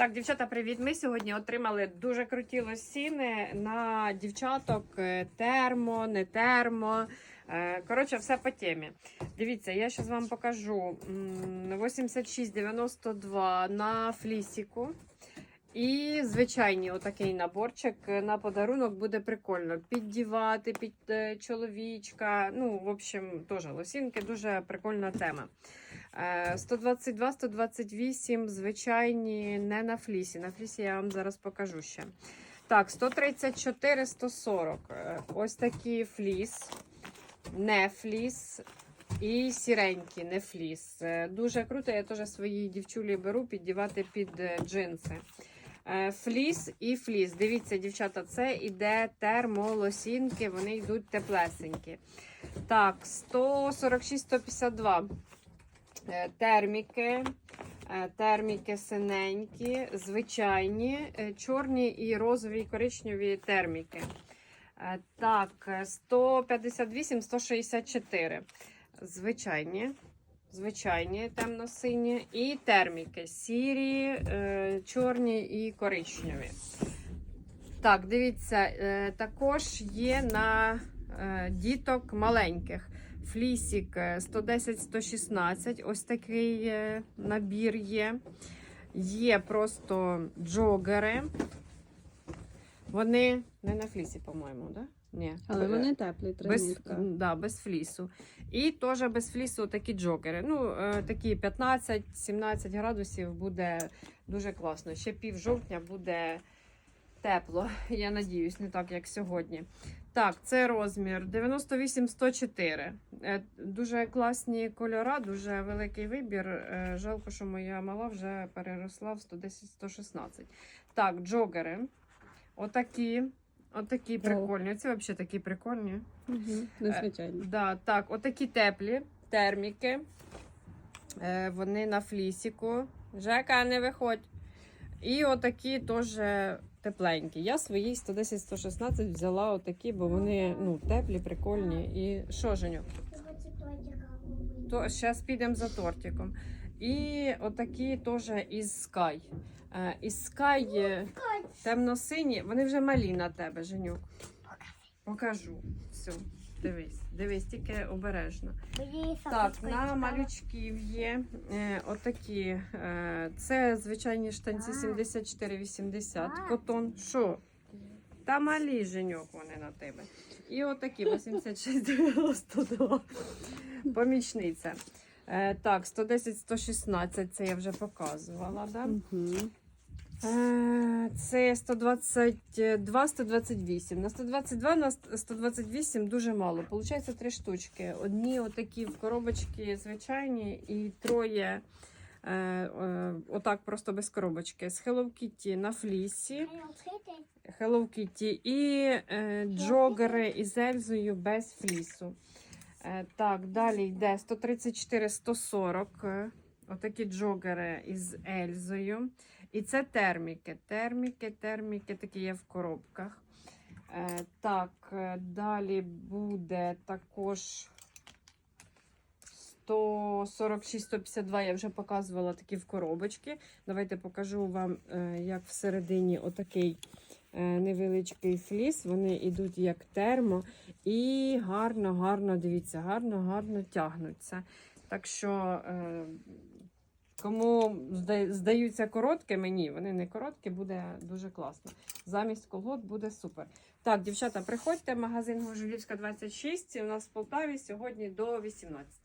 Так, дівчата, привіт. Ми сьогодні отримали дуже круті лосіни на дівчаток е, термо, не термо. Е, Коротше, все по темі. Дивіться, я зараз вам покажу 86,92 на флісіку. І звичайний отакий наборчик на подарунок буде прикольно. Піддівати під е, чоловічка. Ну, в общем, теж лосінки, дуже прикольна тема. Е, 122, 128, звичайні, не на флісі. На флісі я вам зараз покажу ще. Так, 134, 140. Е, Ось такий фліс, не фліс. І сіренький, не фліс. Е, Дуже круто. Я теж свої дівчулі беру піддівати під е, джинси. Е, Фліс і фліс. Дивіться, дівчата, це іде термолосінки, вони йдуть теплесенькі. Так, 146-152. Е, Терміки, е, терміки синенькі, звичайні, чорні і розові і коричневі терміки. Так, е, 158-164. Звичайні, звичайні темно-сині і терміки сірі, е, чорні і коричневі. Так, дивіться, е, також є на е, діток маленьких. Флісік е, 110-116. Ось такий набір є. Є просто джогери. Вони не на флісі, по-моєму, да? Ні. Але вони теплі, без, да, без флісу. І теж без флісу такі джокери. Ну, е, такі 15-17 градусів буде дуже класно. Ще пів жовтня буде тепло. Я надіюсь, не так, як сьогодні. Так, це розмір 98-104. Е, Дуже класні кольора, дуже великий вибір. Е, Жалко, що моя мала вже переросла в 110-116. Так, джогери. Отакі. Отакі прикольні. Ці взагалі такі прикольні. Угу. Незвичайно. Да, так, отакі теплі терміки. Е, вони на флісіку. Жека, не виходь. І отакі теж тепленькі. Я свої 110-116 взяла отакі, бо вони ну, теплі, прикольні. І що, Женю? То зараз підемо за тортиком. І отакі теж із Sky. Е, із Sky е, темно-сині, вони вже малі на тебе, Женюк. Покажу. Все, дивись, дивись, тільки обережно. Так, на малючків є е, отакі. Е, це звичайні штанці 74-80 котон. Що? Та малі женьок вони на тебе. І отакі 86-92. Помічниця. Е, так, 110-116, це я вже показувала. Да? Угу. Е, Це 122, 128. На 122, на 128 дуже мало. Получається три штучки. Одні отакі в коробочці звичайні, і троє е, е, отак просто без коробочки. З Hello Kitty на флісі, Hello Kitty і е, джогери із Ельзою без флісу. Е, так, далі йде 134, 140. е, Отакі джогери із Ельзою. І це терміки. Терміки, терміки такі є в коробках. Е, так, е, далі буде також 146-152, я вже показувала такі в коробочки. Давайте покажу вам, е, як всередині отакий невеличкий фліс. Вони йдуть як термо. І гарно, гарно, дивіться, гарно, гарно тягнуться. Так що. Кому зда- здаються короткими, ні, вони не короткі, буде дуже класно. Замість колгот буде супер. Так, дівчата, приходьте магазин Гожулівська 26. У нас в Полтаві сьогодні до 18.